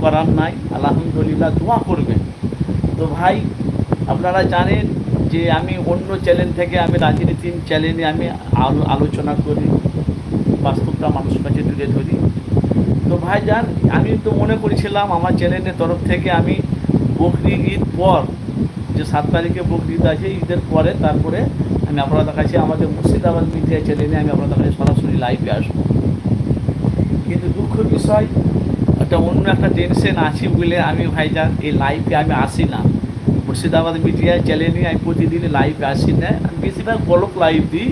করার নাই, আলহামদুলিল্লাহ দোয়া করবেন। তো ভাই, আপনারা জানেন যে আমি অন্য চ্যানেল থেকে, আমি রাজনীতির চ্যানেলে আমি আলো- আলোচনা করি, বাস্তবটা মানুষের কাছে তুলে ধরি। তো ভাই যান, আমি তো মনে করেছিলাম আমার চ্যানেলের তরফ থেকে আমি বকরি ঈদ পর, যে সাত তারিখে বকরি ঈদ আছে, ঈদের পরে তারপরে আমি আপনাদের কাছে, আমাদের মুর্শিদাবাদ মিডিয়া চ্যানেলে আমি আপনাদের কাছে সরাসরি লাইভে আসব। কিন্তু দুঃখ বিষয় একটা অন্য একটা টেনশন আছে বলে আমি ভাইজান এই লাইভে আমি আসি না। মুর্শিদাবাদ মিডিয়া চ্যানেলে আমি প্রতিদিন লাইভে আসি না। আমি বেশিরভাগ বলক লাইভ দিই।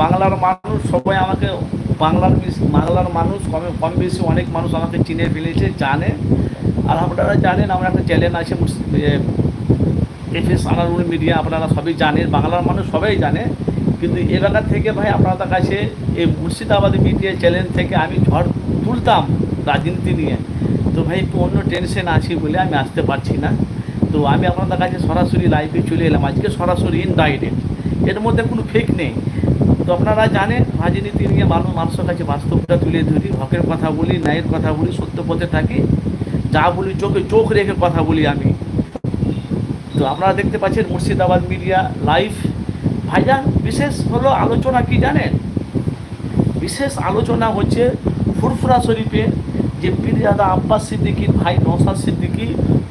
বাংলার মানুষ সবাই আমাকে, বাংলার বাংলার মানুষ কমে, কম বেশি অনেক মানুষ আমাকে চিনে ফেলেছে, জানে। আর আপনারা জানেন, আমার একটা চ্যানেল আছে এফ এস আনারুল মিডিয়া আপনারা সবই জানেন, বাংলার মানুষ সবাই জানে। কিন্তু এলাকা থেকে ভাই আপনাদের কাছে, এই মুর্শিদাবাদ মিডিয়া চ্যানেল থেকে আমি ঝড় তুলতাম। রাজনীতি নিয়ে। তো ভাই, একটু অন্য টেনশন আছে বলে আমি আসতে পারছি না। তো আমি আপনাদের কাছে সরাসরি লাইভে চলে এলাম। আজকে সরাসরি ইনডাইরেক্ট এর মধ্যে কোনো ফেক নেই। তো আপনারা জানেন, রাজনীতি নিয়ে মানুষ মানুষের কাছে বাস্তবটা তুলে ধরি, হকের কথা বলি, ন্যায়ের কথা বলি, সত্য পথে থাকি, যা বলি চোখে চোখ রেখে কথা বলি আমি। তো আপনারা দেখতে পাচ্ছেন মুর্শিদাবাদ মিডিয়া লাইভ ভাইজান, বিশেষ হলো আলোচনা কি জানেন? বিশেষ আলোচনা হচ্ছে ফুরফুরা শরীফে যে পীরজাদা আব্বাস সিদ্দিকি ভাই নৌসাদ সিদ্দিকি,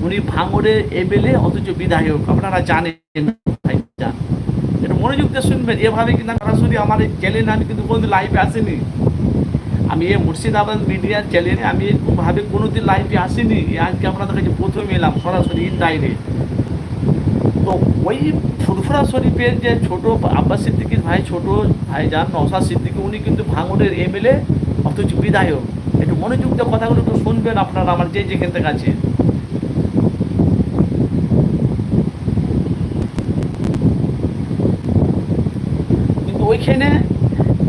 উনি ভাঙড়ে এমএলএ, অথচ বিধায়ক। আপনারা জানেন ভাইজান এটা মনোযোগ দিয়ে শুনবেন। এভাবে কিন্তু সরাসরি আমার এই চ্যানেলে আমি কিন্তু কোনোদিন লাইভে আসিনি। আমি এই মুর্শিদাবাদ মিডিয়ার চ্যানেলে আমি এরকমভাবে কোনোদিন লাইভে আসিনি। আজকে আপনাদের কাছে প্রথম এলাম সরাসরি ইনডাইরেক্ট তো ওই ফুরফুরা শরীফের যে ছোট আব্বাস সিদ্দিকির ভাই, ছোট ভাইজান নওশাদ সিদ্দিকি, উনি কিন্তু ভাঙড়ের এমএলএ, অথচ বিধায়ক। একটু মনোযোগ দিয়ে কথাগুলো একটু শুনবেন আপনারা আমার যে যেখান থেকে আছে কিন্তু ওইখানে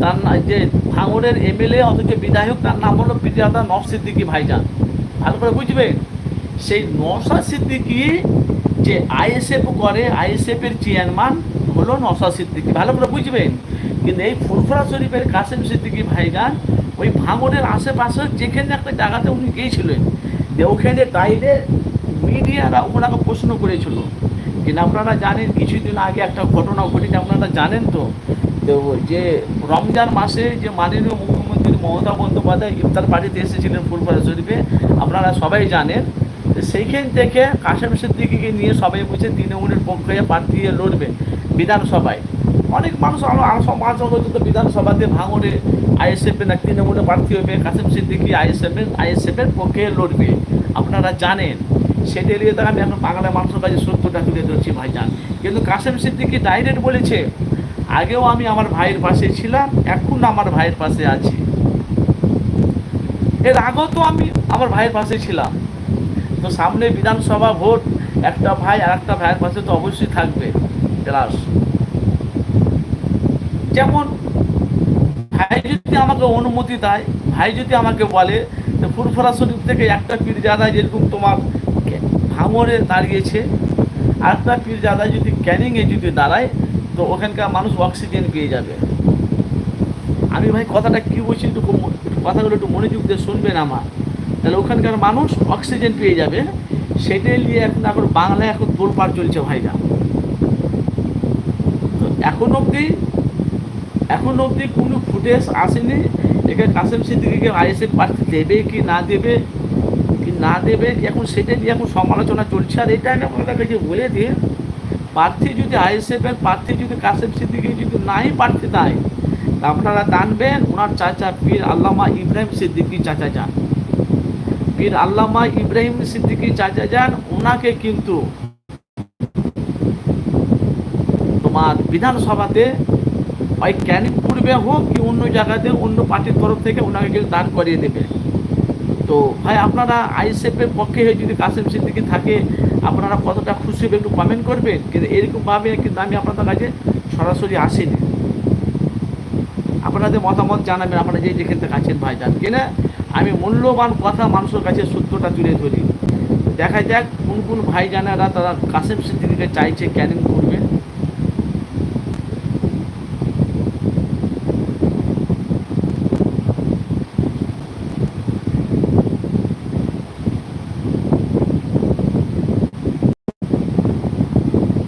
তার যে ভাঙড়ের এমএলএ, অথচ বিধায়ক, তার নাম হলো পিতাদা নফ সিদ্দিকি ভাইজান। ভালো করে বুঝবেন, সেই নওশাদ সিদ্দিকি যে আইএসএফ করে আইএসএফ এর চেয়ারম্যান হলো নওশাদ সিদ্দিকি। ভালো করে বুঝবেন। কিন্তু এই ফুরফুরা শরীফের কাসেম সিদ্দিকি ভাইজান ওই ভাঙড়ের আশেপাশে যেখানে একটা জায়গাতে উনি গিয়েছিলেন, যে ওখানে তাইলে মিডিয়ারা ওনাকে প্রশ্ন করেছিল। কিন্তু আপনারা জানেন, কিছুদিন আগে একটা ঘটনা ঘটেছে, আপনারা জানেন তো তো যে রমজান মাসে যে মাননীয় মুখ্যমন্ত্রী মমতা বন্দ্যোপাধ্যায় ইফতার পার্টিতে এসেছিলেন ফুলপাড়া শরীফে, আপনারা সবাই জানেন সেইখান থেকে কাশেম সিদ্দিকিকে নিয়ে সবাই বলছে তৃণমূলের পক্ষে প্রার্থী লড়বে বিধানসভায়। অনেক মানুষ সমাজ হয়তো বিধানসভাতে ভাঙড়ে আইএসএফের না তৃণমূলের প্রার্থী হবে কাশেম সিদ্দিকি আইএসএফের আইএসএফের পক্ষে লড়বে। আপনারা জানেন, সেটা এড়িয়ে তারা আমি এখন বাংলা মানুষের কাছে সত্যটা তুলে ধরছি ভাইজান। কিন্তু কাশেম সিদ্দিকি ডাইরেক্ট বলেছে, আগেও আমি আমার ভাইয়ের পাশে ছিলাম, এখন আমার ভাইয়ের পাশে আছি। এর আগেও তো আমি আমার ভাইয়ের পাশে ছিলাম। তো সামনে বিধানসভা ভোট, একটা ভাই আর একটা ভাইয়ের পাশে তো অবশ্যই থাকবে ক্লাস। যেমন, ভাই যদি আমাকে অনুমতি দেয়, ভাই যদি আমাকে বলে যে ফুরফুরা শরীফ থেকে একটা পীরজাদা যেরকম তোমার ভাঙরে দাঁড়িয়েছে, আর একটা পীরজাদা যদি ক্যানিংয়ে যদি দাঁড়ায়, তো ওখানকার মানুষ অক্সিজেন পেয়ে যাবে। আমি ভাই কথাটা কী বলছি একটু কথাগুলো একটু মনোযোগ দিয়ে শুনবেন আমার। তাহলে ওখানকার মানুষ অক্সিজেন পেয়ে যাবে। সেটাই নিয়ে এখন এখন বাংলায় এখন তোলপাড় চলছে ভাইরা। তো এখন অবধি এখন অবধি কোনো ফুটেজ আসেনি। এখানে কাসেম সিদ্দিকিকে আইএসএফ প্রার্থী দেবে কি না দেবে, কি না দেবে এখন সেটা নিয়ে এখন সমালোচনা চলছে। আর এটা আমি আপনাদের কাছে বলে দিয়ে প্রার্থী যদি আইএসএফ এর প্রার্থী যদি কাসেম সিদ্দিকি যদি নাই প্রার্থী দেয় তা আপনারা জানবেন, ওনার চাচা পীর আল্লামা ইব্রাহিম সিদ্দিকি চাচা যান। পীর আল্লামা ইব্রাহিম সিদ্দিকি চাচা যান ওনাকে কিন্তু তোমার বিধানসভাতে ওই ক্যানিং পূর্বে হোক কি অন্য জায়গাতে, অন্য পার্টির তরফ থেকে ওনাকে কিন্তু দান করিয়ে দেবে। তো ভাই, আপনারা আইএসএফের পক্ষে হয়ে যদি কাসেম সিদ্দিকি থাকে, আপনারা কতটা খুশি হবে একটু কমেন্ট করবেন? কিন্তু এরকমভাবে কিন্তু আমি আপনাদের কাছে সরাসরি আসিনি। আপনাদের মতামত জানাবেন, আপনারা যে যেখান থেকে আছেন ভাই যান কিনা? আমি মূল্যবান কথা মানুষের কাছে সত্যটা তুলে ধরি। দেখা যাক কোন কোন ভাইজানেরা তারা কাশেম সিদ্দিকিকে চাইছে ক্যানিং করবে।